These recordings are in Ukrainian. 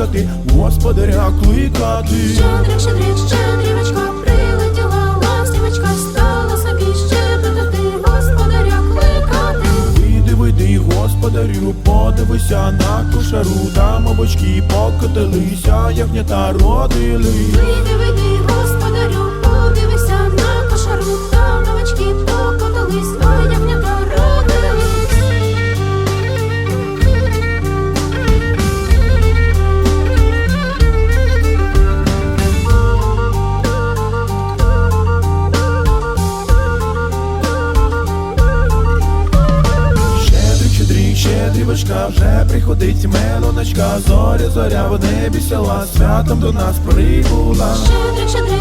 кликати, господаря кликати. Щедрик, щедрик, щедрівочка, прилетіла, ластівочка, стала собі щебетати, господаря кликати. Іди, вийди, господарю, подивися на кошару, там овочки покотилися, ягнята родили. Вийди, вийди, в небі сяла, святом до нас прибула. Щедрик, щедрик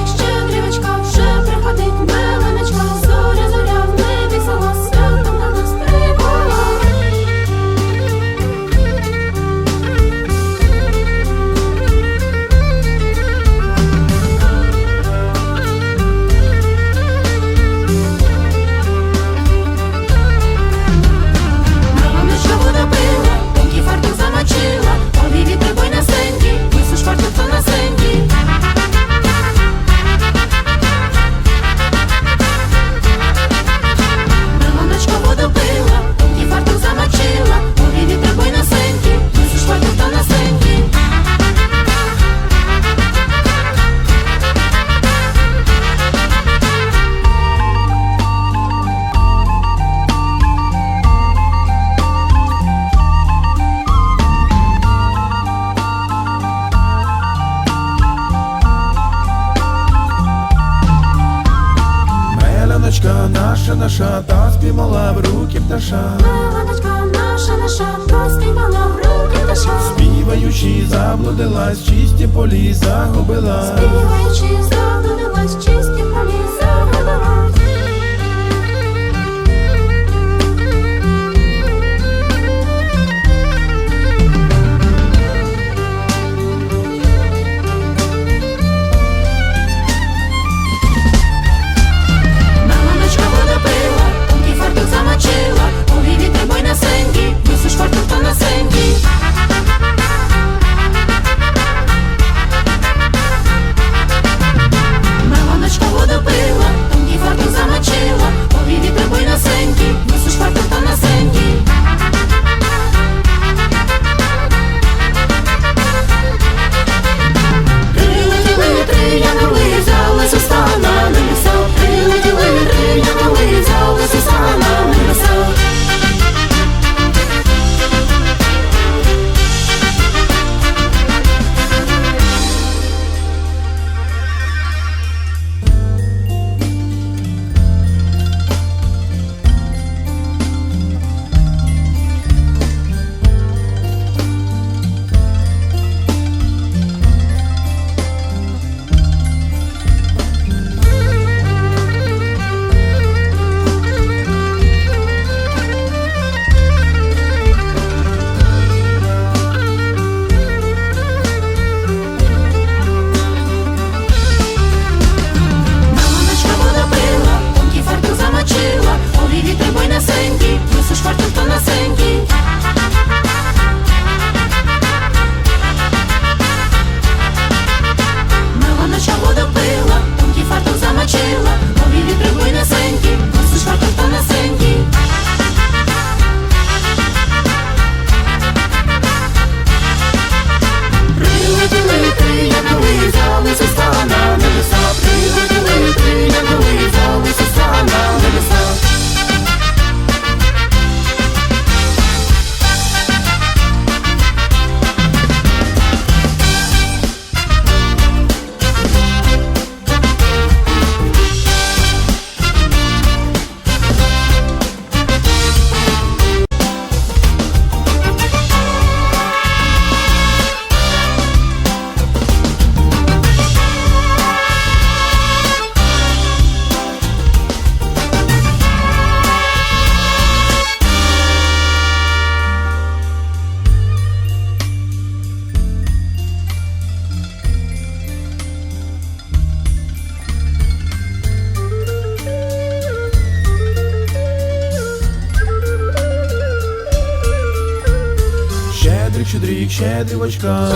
ластівочка,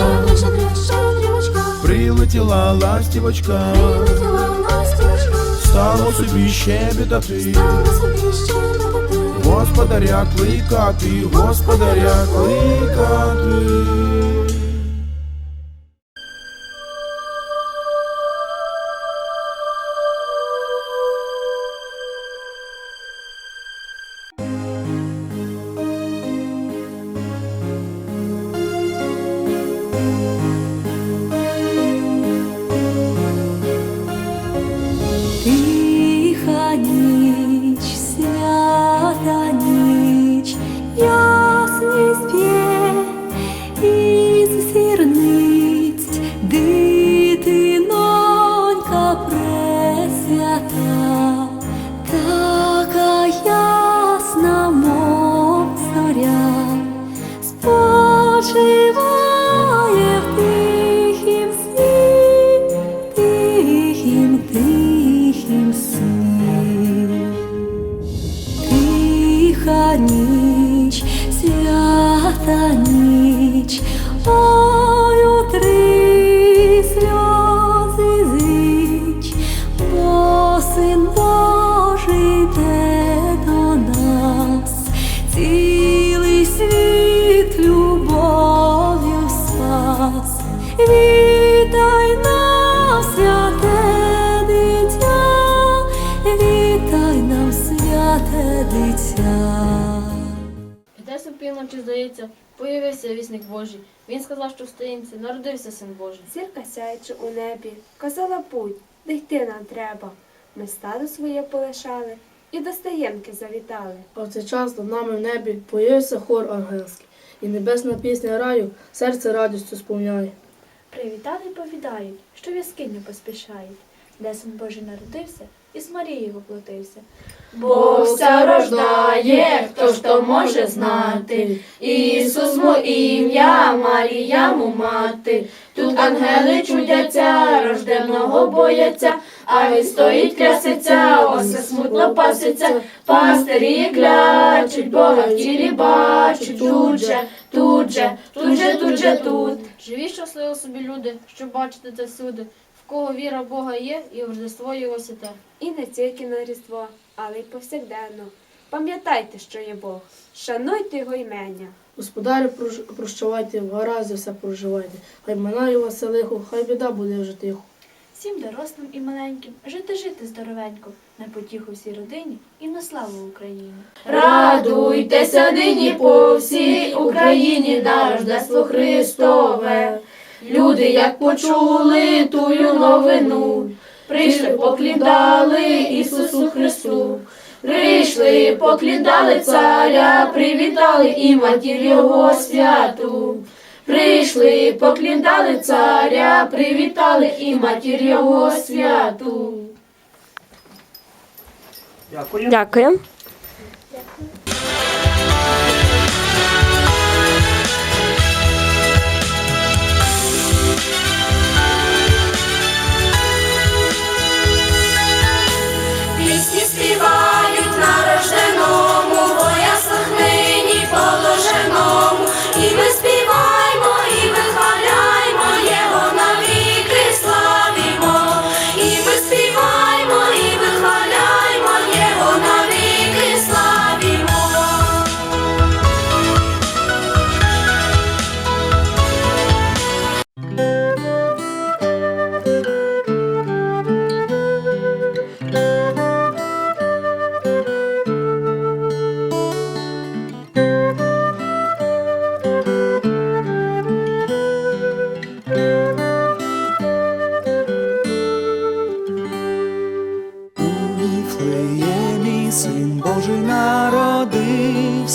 прилетіла ластівочка, стало собі щебетати, господаря кликати, господаря кликати. Вітай нам, святе дитя, вітай нам, святе дитя. Десь опівночі, здається, появився вісник Божий. Він сказав, що в стаїнці народився син Божий. Зірка сяючи у небі, казала путь, де йти нам треба. Ми стадо своє полишали і до стаєнки завітали. А в цей час над нами в небі появився хор ангельський, і небесна пісня раю серце радістю сповняє. Привітали й повідають, що в яскиню поспішають, де син Божий народився і з Марією воплотився. Бог вся рождає, хто ж то може знати. Ісус му ім'я, Марія му мати. Тут ангели чудяться, рожденого бояться, а він стоїть краситься, осе смутно паситься, пастирі клячуть, Бога в тілі бачуть, тут же, тут же, тут же, тут же, тут. Живі щасливо собі люди, що бачите це всюди, в кого віра Бога є і в Рождество його святе. І не тільки на Різдво, але й повсякденно. Пам'ятайте, що є Бог, шануйте його імення. Господарю, прощ- прощавайте, в все проживайте. Хай минає вас лихо, хай біда буде вже тихо. Всім дорослим і маленьким жити жити здоровенько, на потіху всій родині і на славу Україні. Радуйтеся нині по всій Україні Рождество Христове. Люди, як почули тую новину, прийшли, поклідали Ісусу Христу. Прийшли, поклідали царя, привітали і матір Його святу. Прийшли, поклідали царя, привітали і матір Його святу. Дякую. Пісні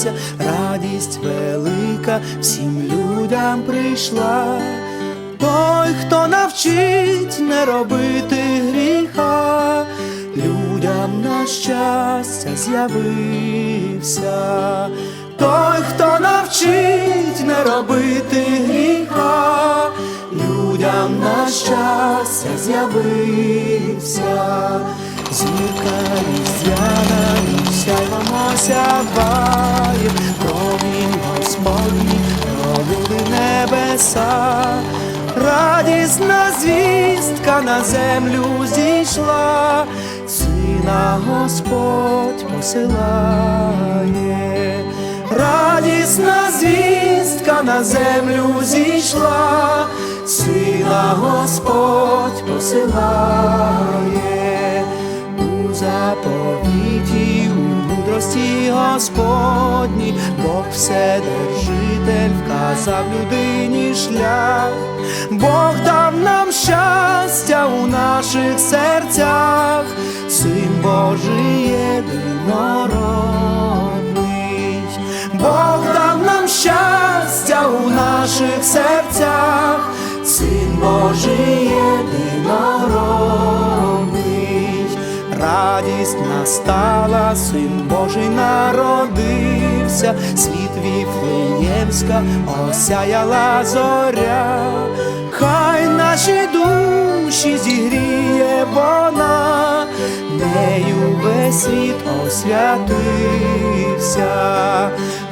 народився, радість велика всім людям прийшла. Той, хто навчить не робити гріха, людям на щастя з'явився. Той, хто навчить не робити гріха, людям на щастя з'явився. Зірка різдвяна, нехай вона сяває, промінь Господній, робили небеса, радісна звістка на землю зійшла, сина Господь посилає, радісна звістка на землю зійшла, сина Господь посилає. заповідь у мудрості Господній, Бог вседержитель вказав людині шлях, Бог дав нам щастя у наших серцях, Син Божий єдинородний, Бог дав нам щастя у наших серцях, Син Божий єдинородний, радість настала, син Божий народився, світ віфлеємська осяяла зоря, хай наші душі зігріє вона, нею весь світ освятився,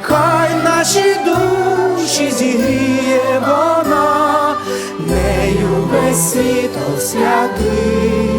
хай наші душі зігріє вона, нею весь світ освятився.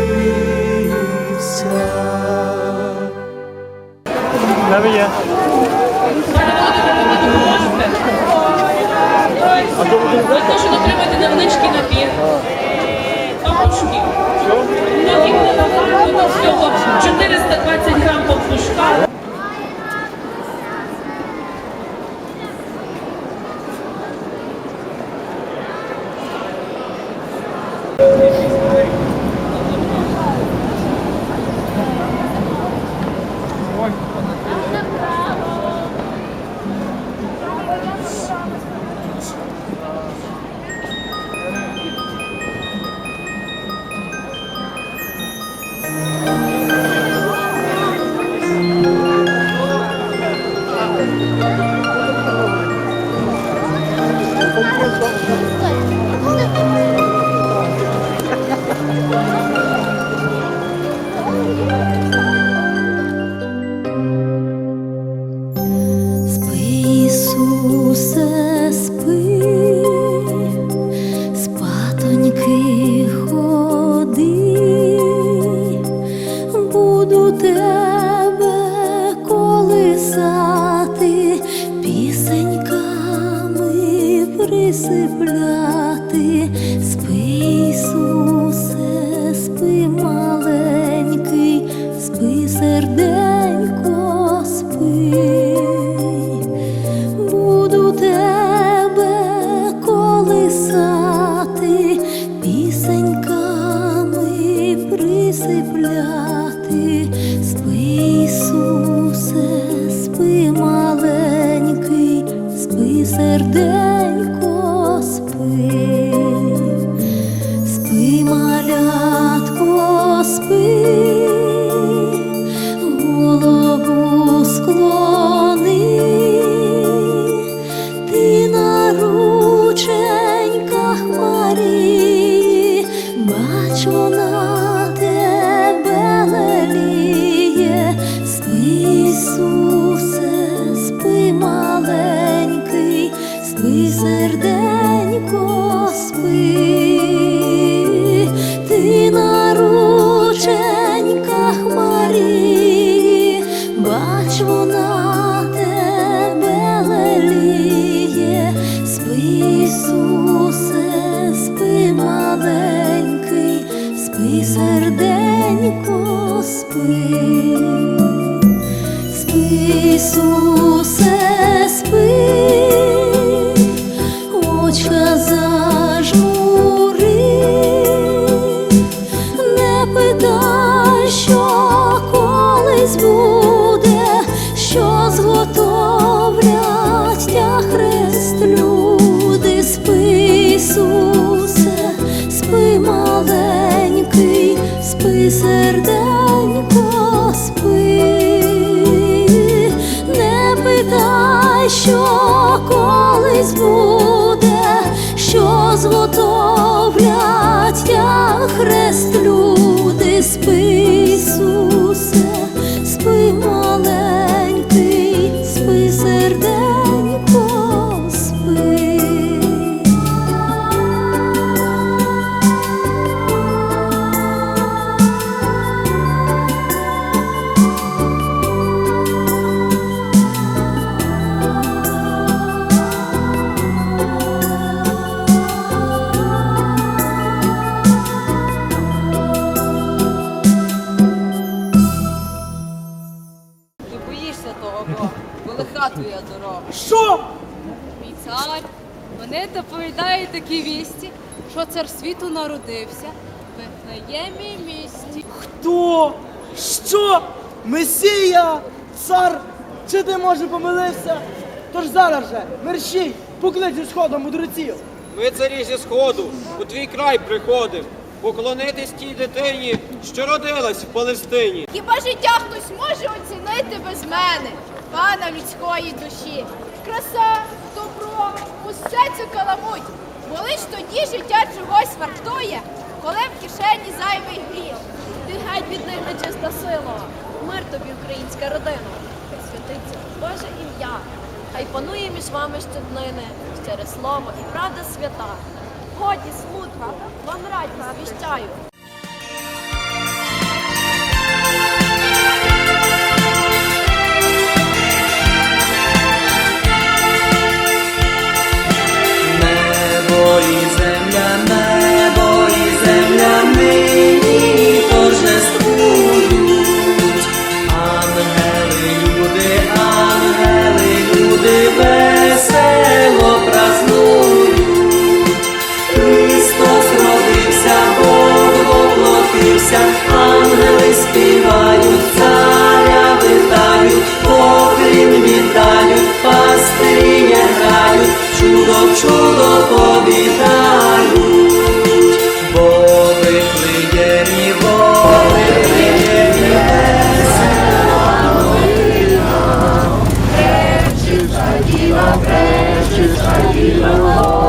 Прошу отримати невеличкий напір. Пампушки. Спи, серденько, спи, ти на рученьках Марії, бач, вона тебе леліє, спи, спи, маленький, спи, серденько, спи, цар світу народився в Вифлеємі місті. Хто? Що? Месія? Цар? Чи ти може помилився? Тож зараз же, мерщій, поклич зі сходом мудреців. Ми царі зі сходу у твій край приходим, поклонитись тій дитині, що родилась в Палестині. Хіба життя хтось може оцінити без мене, пана людської душі? Краса, добро, усе цю каламуть, бо лиш тоді життя чогось вартує, коли в кишені зайвий гріх. Ти гай від них нечиста сила. Мир тобі, українська родина. Святиться Боже ім'я. Хай панує між вами щоднини, щире слово і правда свята. Годі смутка, вам радість звіщаю. Воплотився,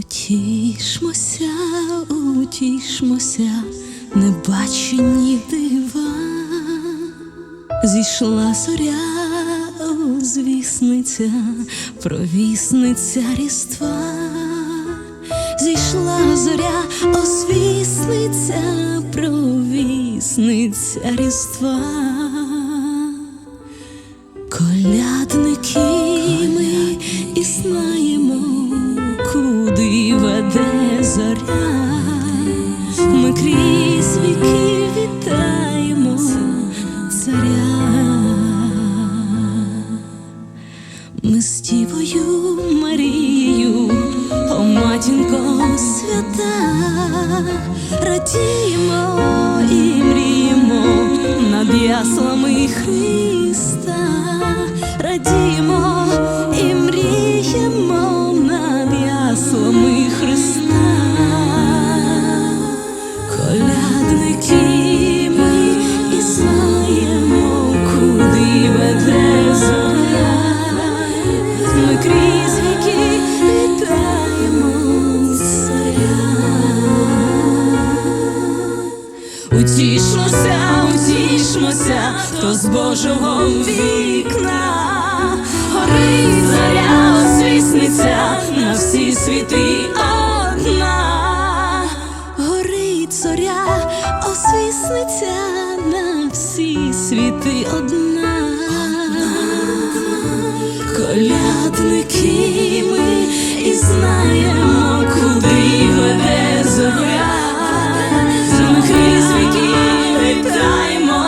Утішмося, утішмося, небачені дива, зійшла зоря, звісниця, провісниця різдва, зійшла зоря, освісниця. вісниця Різдва, колядники ми і знаємо, Ми з Дівою Марією, о матінко свята, радіємо і мріємо над яслами Христа, радіємо і мріємо над яслами Утішмося, утішмося, хто з Божого вікна, горить заря освісниця на всі світи одна, горить зоря, освісниця на всі світи одна. Колядники ми і знаємо, куди веде ми крізь віки літаємо.